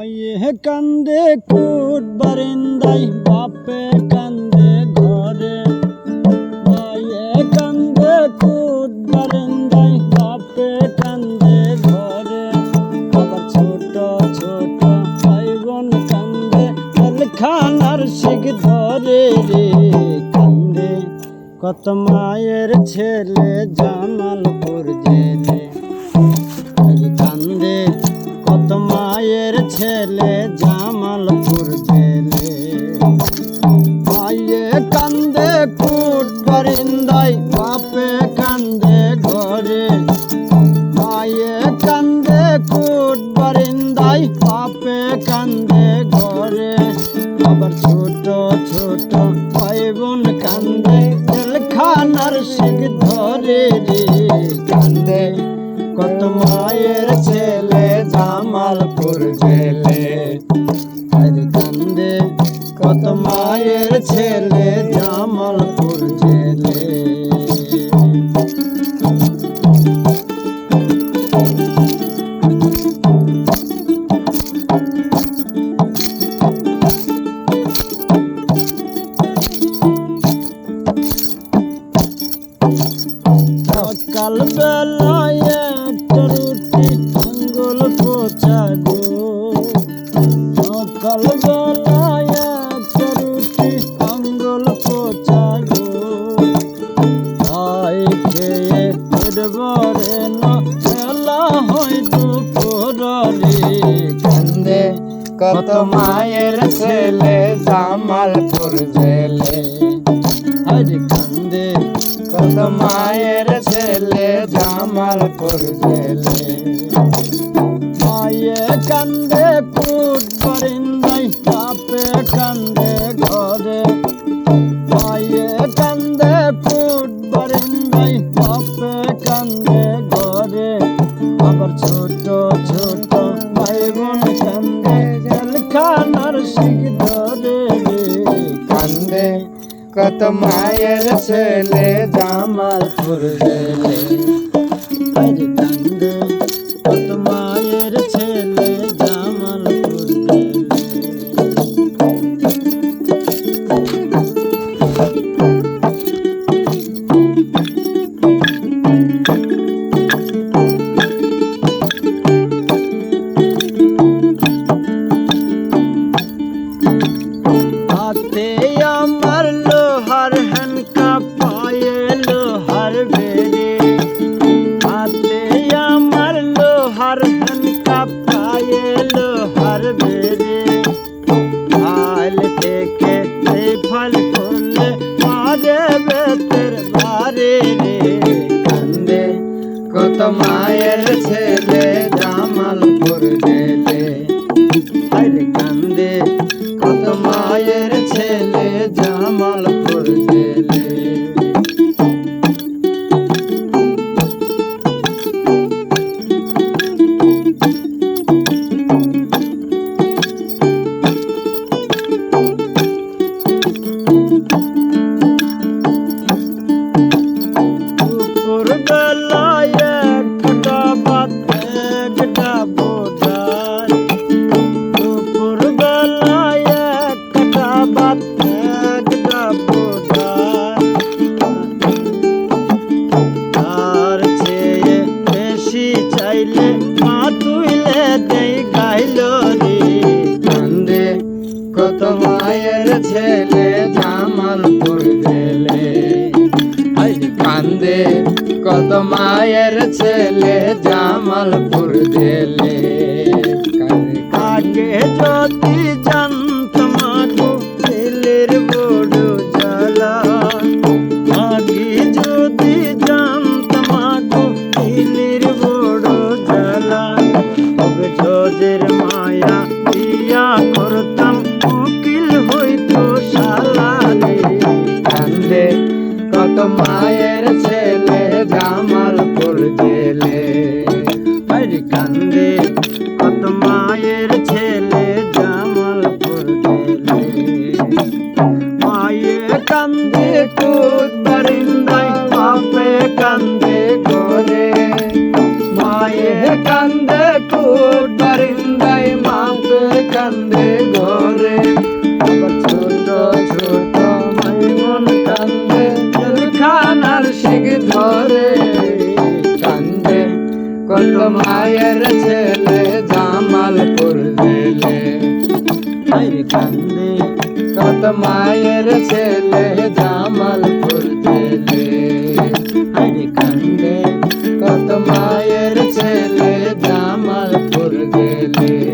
মায়ে কান্দে কুট বারিন্দাই বাপে কান্দে ঘরে। মায়ে কান্দে কুট বারিন্দাই বাপে কান্দে ঘরে। আবার ছোট ছোট ভাই বোন কান্দে জলখানার শিখ ধরে রে কান্দে। কত মায়ের ছেলে জামালপুর জেলে। কান্দে কুট বারিন্দাই বাপে কান্দে ঘরে। আবার ছোট ছোট ভাই বোন কান্দে, জেলখানার শিখ ধরে রে কান্দে। কত মায়ের ছেলে জামালপুর জেলে। কান্দে কত মায়ের ছেলে জামালপুর জেলে। সকাল বেলায় একটা রুটি আঙ্গুল পোচা গো। সকাল বেলায় একটা রুটি আঙ্গুল পোচা গো। খাই খেয়ে এরবারে না খেলা হয় দুপুরে কান্দে কত মায়ের ছেলে জামালপুর জেলে। হরে কান্দে কত মায়ের ছেলে জামালপুর জেলে মায়ে কান্দে পুট বারিন্দাই বাপে কান্দে ঘরে। মায়ে কান্দে পুট বারিন্দাই বাপে কান্দে ঘরে। আবার ছোট ছোট ভাই বোন কান্দে জলখানার শিখ ধরে কান্দে কত মায়ের ছেলে জামালপুর জেলে। কত মায়ের ছেলে কত মায়ের ছেলে জামালপুর আরে কান্দে কত মায়ের ছেলে জামালপুর ছেলে জামালপুর জেলে। কান্দে কত মায়ের ছেলে জামালপুর জেলে। মায়ের ছেলে জামালপুর জেলে। আরে কান্দে, কত মায়ের ছেলে জামালপুর জেলে। মায়ে কান্দে কুদ বারিন্দায় বাপে কান্দে করে মায়ে কান্দে কুট বারিন্দায় মাপে কান্দে ঘরে। মায়ের ছেলে জামালপুর জেলে আরে কান্দে, কত মায়ের ছেলে জামালপুর জেলে আরে কান্দে, কত মায়ের ছেলে জামালপুর গেলে